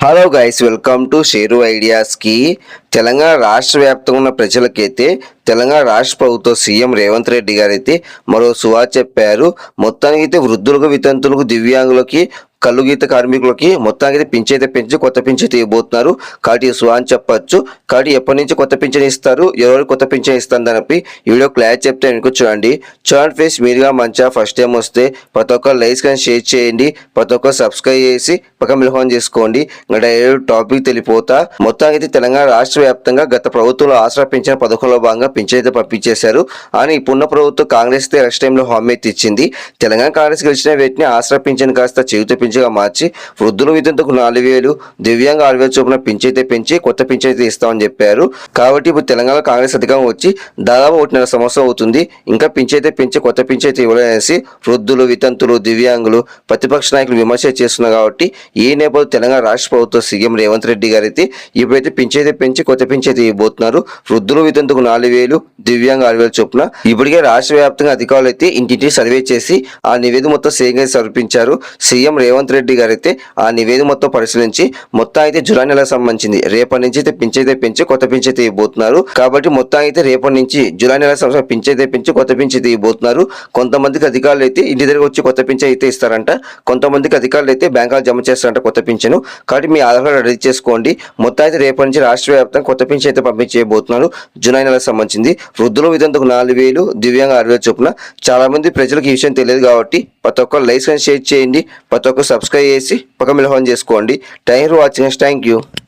Hello guys welcome to share ఐడియాస్కి Telangana రాష్ట్ర వ్యాప్తంగా ఉన్న ప్రజలకైతే తెలంగాణ రాష్ట్ర ప్రభుత్వ సీఎం రేవంత్ రెడ్డి గారు అయితే మరో సువా చెప్పారు. మొత్తానికి అయితే వృద్ధులకు వితంతులకు దివ్యాంగులకి కళ్ళు గీత కార్మికులకి మొత్తానికి అయితే అయితే పెంచి కొత్త పింఛన్ తీయబోతున్నారు కాబట్టి ఈ అని చెప్పచ్చు. కాబట్టి ఎప్పటి నుంచి కొత్త పింఛన్ ఇస్తారు? ఎవరు కొత్త పింఛన్ ఇస్తారు అని ఈ వీడియో క్లారిటీ చెప్తే వెనుక చూడండి. చూడండి ఫేస్ మీరుగా మంచిగా ఫస్ట్ టైం వస్తే ప్రతి ఒక్కరు లైక్స్ కానీ షేర్ చేయండి. ప్రతి ఒక్కరు సబ్స్క్రైబ్ చేసి పక్క మిలహోన్ చేసుకోండి. ఇంకా డైరెక్ట్ టాపిక్ తెలిపోతా. మొత్తానికి అయితే తెలంగాణ రాష్ట్ర వ్యాప్తంగా గత ప్రభుత్వంలో ఆసరా పెంచిన పథకంలో భాగంగా పింఛన్ అయితే పంపించేశారు. అని ఇప్పుడున్న ప్రభుత్వం కాంగ్రెస్ అయితే ఎలక్షన్ టైంలో హామీ అయితే ఇచ్చింది. తెలంగాణ కాంగ్రెస్ గెలిచిన వీటిని ఆసరా పింఛన్ కాస్త చెవితో పింఛగా మార్చి వృద్ధుల విధంతకు నాలుగు వేలు దివ్యాంగ ఆరు వేల చొప్పున పెంచి కొత్త పింఛైతే ఇస్తామని చెప్పారు. కాబట్టి ఇప్పుడు తెలంగాణ కాంగ్రెస్ అధికారం వచ్చి దాదాపు ఒకటిన్నర సంవత్సరం అవుతుంది. ఇంకా పింఛైతే పెంచి కొత్త పింఛైతే ఇవ్వలేసి వృద్ధులు వితంతులు దివ్యాంగులు ప్రతిపక్ష నాయకులు విమర్శ చేస్తున్నారు కాబట్టి ఈ నేపథ్యంలో తెలంగాణ రాష్ట్ర ప్రభుత్వ సీఎం రేవంత్ రెడ్డి గారు అయితే ఇప్పుడైతే పింఛైతే పెంచి కొత్త పింఛైతే ఇవ్వబోతున్నారు. వృద్ధులు వితంతుకు నాలుగు వేలు దివ్యాంగ ఆరు వేల చొప్పున ఇప్పటికే రాష్ట్ర వ్యాప్తంగా అధికారులు అయితే ఇంటింటి సర్వే చేసి ఆ నివేదిక మొత్తం సీఎంగా సమర్పించారు. సీఎం రేవంత్ రెడ్డి గారు అయితే ఆ నివేదిక మొత్తం పరిశీలించి మొత్తం అయితే జులై నెలకు సంబంధించింది. రేపటి నుంచి అయితే పింఛన్ అయితే పెంచి కొత్త పింఛన్ అయితే ఇవ్వబోతున్నారు. కాబట్టి మొత్తం అయితే రేపటి నుంచి జులై నెల సంవత్సరం పింఛన్ అయితే పెంచి కొత్త పింఛన్ అయితే ఇవ్వబోతున్నారు. కొంతమందికి అధికారులు అయితే ఇంటి దగ్గర వచ్చి కొత్త పింఛన్ అయితే ఇస్తారంట. కొంతమందికి అధికారులు అయితే బ్యాంకులు జమ చేస్తారంట కొత్త పింఛను. కాబట్టి మీ ఆధార్ కార్డు రెడీ చేసుకోండి. మొత్తం అయితే రేపటి నుంచి రాష్ట్ర వ్యాప్తంగా కొత్త పింఛన్ అయితే పంపించేయబోతున్నారు జులై నెలకు సంబంధించింది. వృద్ధుల విధంతకు నాలుగు వేలు దివ్యాంగ ఆరు వేలు చొప్పున చాలా మంది ప్రజలకు ఈ విషయం తెలియదు కాబట్టి ప్రతి ఒక్కరు లైసెన్స్ షేర్ చేయండి. ప్రతి ఒక్క సబ్స్క్రైబ్ చేసి పక్క మిలహోన్ చేసుకోండి. Thank for watching thank you